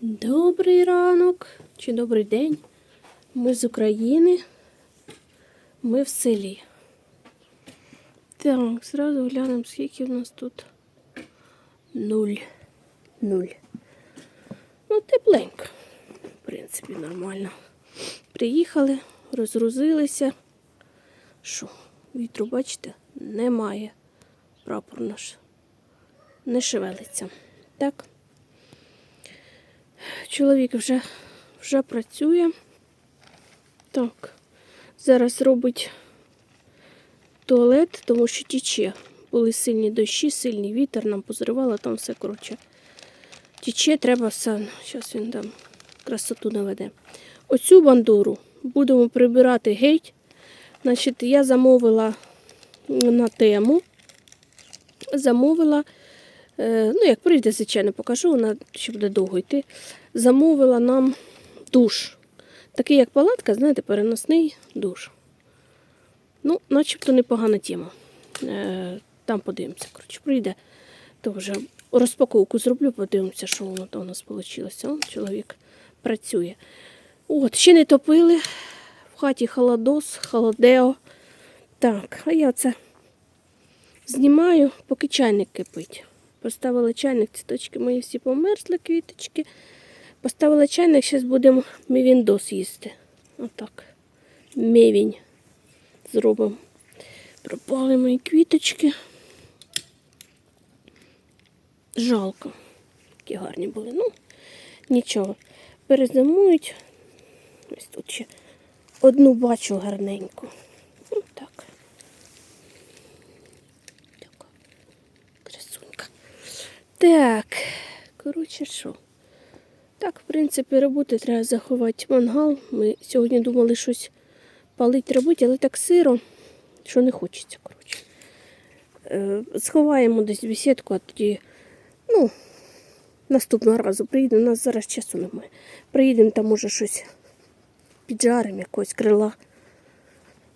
Добрий ранок чи добрий день. Ми з України. Ми в селі. Так, зразу глянемо, скільки в нас тут. Нуль. Нуль. Ну, тепленько. В принципі, нормально. Приїхали, розгрузилися. Що, вітру, бачите, немає. Прапор наш не шевелиться. Так. Чоловік вже, вже працює. Так. Зараз робить туалет, тому що тіче. Були сильні дощі, сильний вітер, нам позривало, там все коротше. Тіче, треба все. Зараз він там красоту наведе. Оцю бандуру будемо прибирати геть. Значить, я замовила на тему. Замовила. Е, Ну, як прийде, звичайно, покажу, вона ще буде довго йти. Замовила нам душ. Такий, як палатка, знаєте, переносний душ. Ну, начебто непогана тема. Е, Там подивимося. Коротше, прийде, то вже розпаковку зроблю, подивимося, що воно там у нас вийшло. Чоловік працює. От, ще не топили. В хаті холодос, холодео. Так, а я це знімаю, поки чайник кипить. Поставила чайник, цвіточки мої всі померзли, квіточки. Поставила чайник, зараз будемо мівіндос їсти. Отак. Мівінь зробимо. Пропали мої квіточки. Жалко. Які гарні були. Ну, нічого. Перезимують. Ось тут ще одну бачу гарненьку. Ну, так. Така красунька. Так, коротше, що? Так, в принципі, роботи треба заховати мангал. Ми сьогодні думали щось палити робити, але так сиро, що не хочеться, коротше. Е, Сховаємо десь бесідку, а тоді, ну, наступного разу приїдемо. У нас зараз часу немає. Приїдемо, там може щось піджаримо, якогось крила.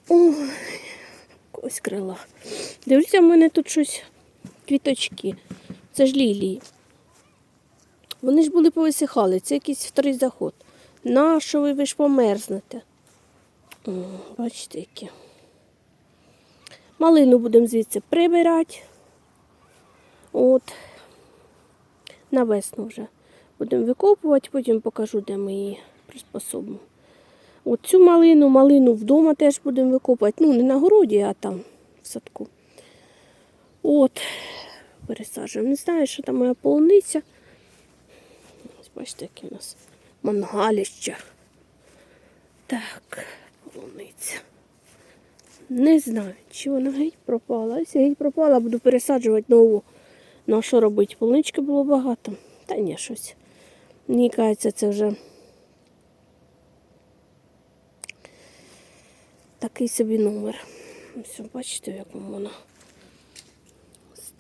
Ой, якогось крила. Дивіться, в мене тут щось квіточки. Це ж лілії. Вони ж були повисихали, це якийсь вторий заход. Нащо ви, ви ж померзнете? Бачите, які. Малину будемо звідси прибирати. От. На весну вже будемо викопувати, потім покажу, де ми її приспособимо. От цю малину, малину вдома теж будемо викопувати. Ну, не на городі, а там в садку. От, пересаджуємо. Не знаю, що там моя полуниця. Ось бачите, які у нас мангаліща. Так, полуниця. Не знаю, чи вона геть пропала. Якщо геть пропала, буду пересаджувати нову. Ну а що робити? Полунички було багато. Та ні, щось. Мені кажеться, це вже такий собі номер. Ось, бачите, в якому вона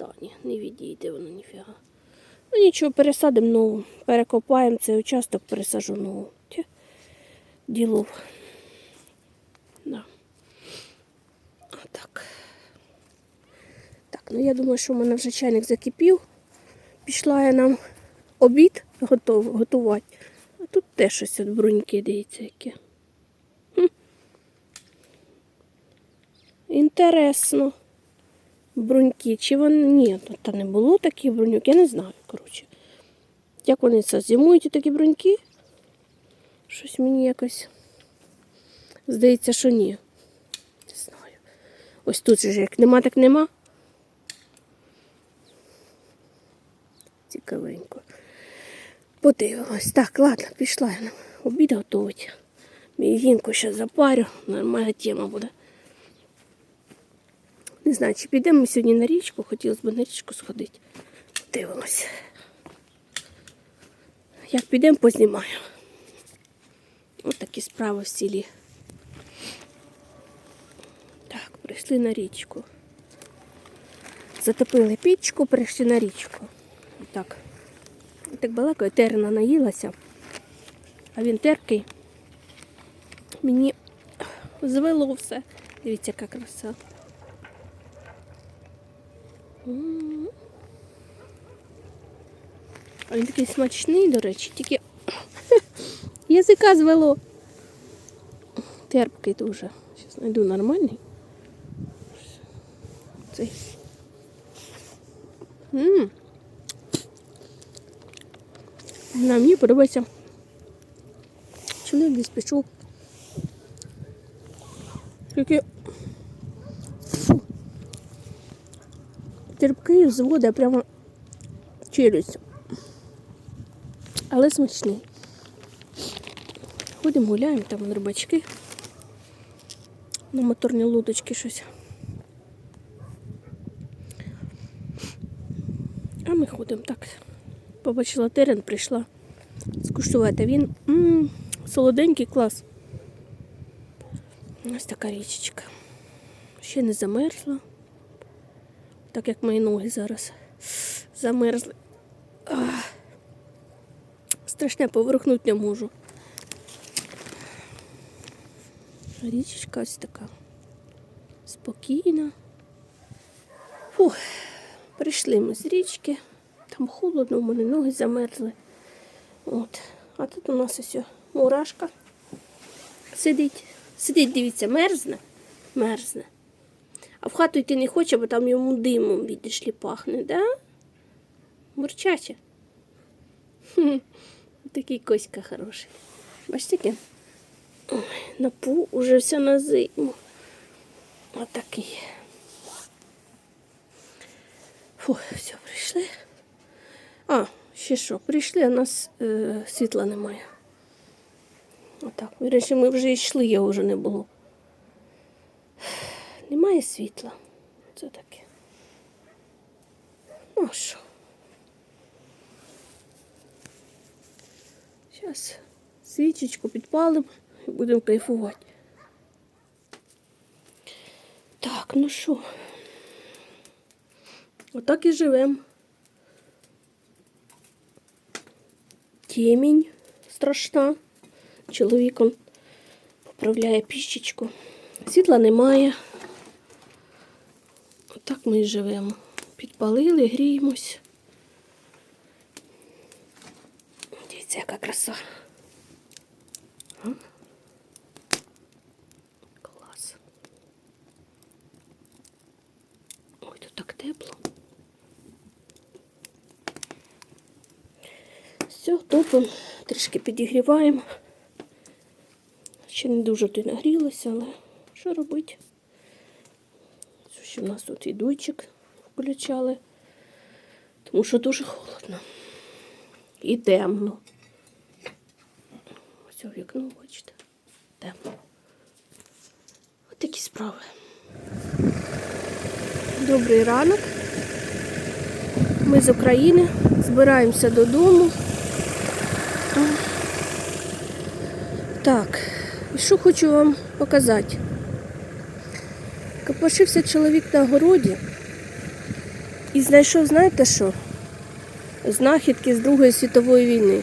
стані. Не відійде вона ніфіга. Ну нічого, пересадимо нову. Перекопаємо цей участок, пересажу нову. Ділов. Да. Отак. Так, ну я думаю, що в мене вже чайник закипів. Пішла я нам обід готов, готувати. А тут теж щось от бруньки, дивіться, яке. Хм. Інтересно. Бруньки. Чи вони. Ні, та не було таких бруньок, я не знаю, коротше. Як вони це зимують такі бруньки? Щось мені якось. Здається, що ні. Не знаю. Ось тут же як нема, так нема. Цікавенько. Подивимось. Так, ладно, пішла я на обід готувати. Мій вінку ще запарю, нормальна тема буде. Не знаю, чи підемо сьогодні на річку, хотілося б на річку сходити. Дивимося. Як підемо, познімаю. Ось такі справи в селі. Так, прийшли на річку. Затопили пічку, прийшли на річку. Так. Так балакаю, терна наїлася, а він теркий. Мені звело все. Дивіться, яка краса. М. А він такий смачний, до речі, тільки Язика звело. Терпкий дуже. Зараз знайду нормальний. Цей. М. На мені подобається. Чоловік десь пішов. Тільки терпкий зводить прямо челюсть. Але смачний. Ходимо, гуляємо, там рибачки. На моторні лодочки щось. А ми ходимо так. Побачила терен, прийшла скуштувати. Він м солоденький клас. Ось така річечка. Ще не замерзла. Так як мої ноги зараз замерзли. Ах. Страшне поверхнути не можу. Річечка ось така. Спокійна. Фух. Прийшли ми з річки. Там холодно, у мене ноги замерзли. От. А тут у нас ось мурашка. Сидить. Сидить, дивіться, мерзне. Мерзне. А в хату йти не хоче, бо там йому димом відійшлі пахне, да? Мурчаче. Такий коська хороший. Бачите? Ой, напу уже все на зиму. Отакий. Фу, все, прийшли. А, ще що, прийшли, а нас е, світла немає. Отак. Вірніше, ми вже йшли, його вже не було. Немає світла. Це таке. Ну що? Зараз свічечку підпалимо і будемо кайфувати. Так, ну що? Отак і живемо. Темінь страшна. Чоловік поправляє піщечку. Світла немає. Отак ми і живемо. Підпалили, гріємось. Дивіться, яка краса. Клас. Ой, тут так тепло. Все, топимо, трішки підігріваємо. Ще не дуже ти нагрілося, але що робити? В нас тут і дуйчик включали, тому що дуже холодно. І темно. Ось у вікно, бачите, темно. Ось такі справи. Добрий ранок. Ми з України збираємося додому. Так, що хочу вам показати. Копошився чоловік на городі і знайшов, знаєте що? Знахідки з Другої світової війни.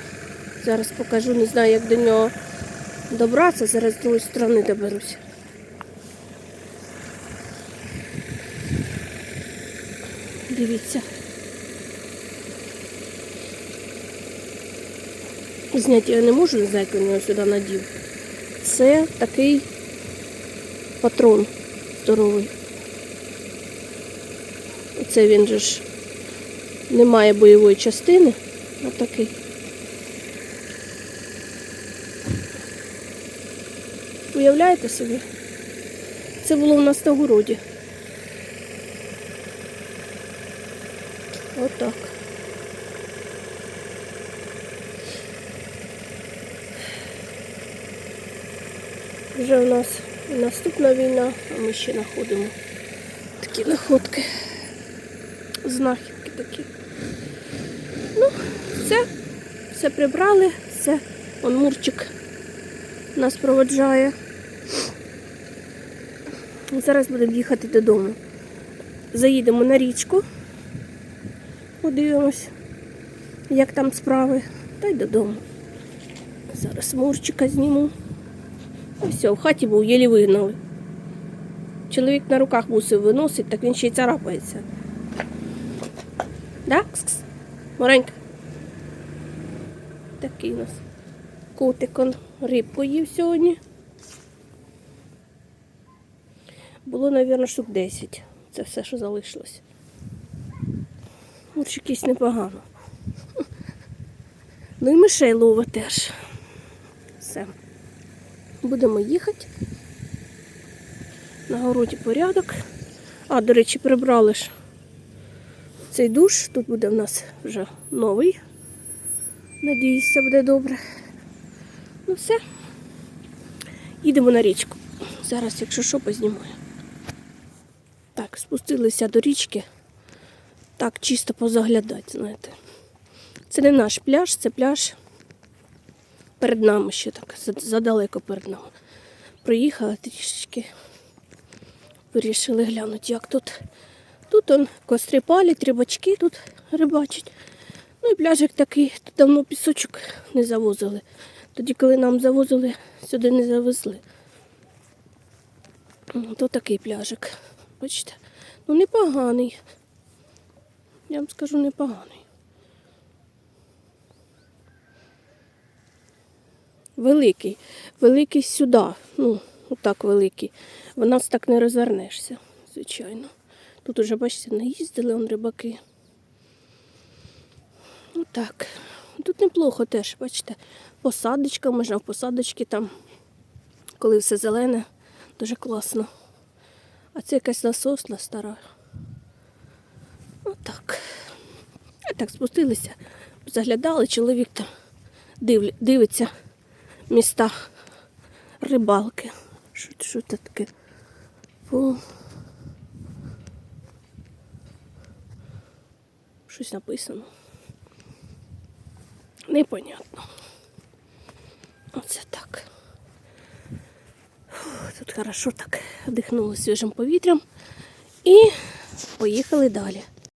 Зараз покажу, не знаю, як до нього добратися, зараз з другої сторони доберуся. Дивіться. Зняти я не можу, не знаю, як він його сюди надів. Це такий патрон здоровий. Оце він же ж не має бойової частини. Отакий. Уявляєте собі? Це було в нас на городі. Отак. Вже у нас наступна війна, а ми ще знаходимо такі находки. Знахідки такі. Ну, все. Все прибрали, все. Он Мурчик нас проводжає. Зараз будемо їхати додому. Заїдемо на річку, подивимось, як там справи, та й додому. Зараз Мурчика зніму. І все, в хаті був, єлі вигнали. Чоловік на руках мусив виносити, так він ще й царапається. Да? Кс-кс. Маленька. Такий у нас Котик он рибку їв сьогодні. Було, мабуть, штук 10. Це все, що залишилось. Ось якийсь непогано. Ну і мишей ловить теж. Все. Будемо їхати. На городі порядок. А, до речі, прибрали ж цей душ. Тут буде в нас вже новий. Надіюсь, все буде добре. Ну все. Їдемо на річку. Зараз, якщо що, познімаю. Так, спустилися до річки. Так, чисто позаглядати, знаєте. Це не наш пляж, це пляж перед нами ще так, задалеко перед нами. Проїхали трішечки. Вирішили глянути, як тут. Тут он костри палять, рибачки тут рибачать. Ну і пляжик такий, тут давно пісочок не завозили. Тоді, коли нам завозили, сюди не завезли. То такий пляжик. Бачите? Ну непоганий. Я вам скажу непоганий. Великий. Великий сюди. Ну, отак великий. В нас так не розвернешся, звичайно. Тут уже, бачите, наїздили он рибаки. Отак. Тут неплохо теж, бачите, посадочка, можна в посадочки там, коли все зелене, дуже класно. А це якась насосна стара. Отак. А так спустилися, заглядали, чоловік там дивиться міста рибалки. Що, що це таке? О. Щось написано. Непонятно. Оце так. Тут хорошо так вдихнули свіжим повітрям і поїхали далі.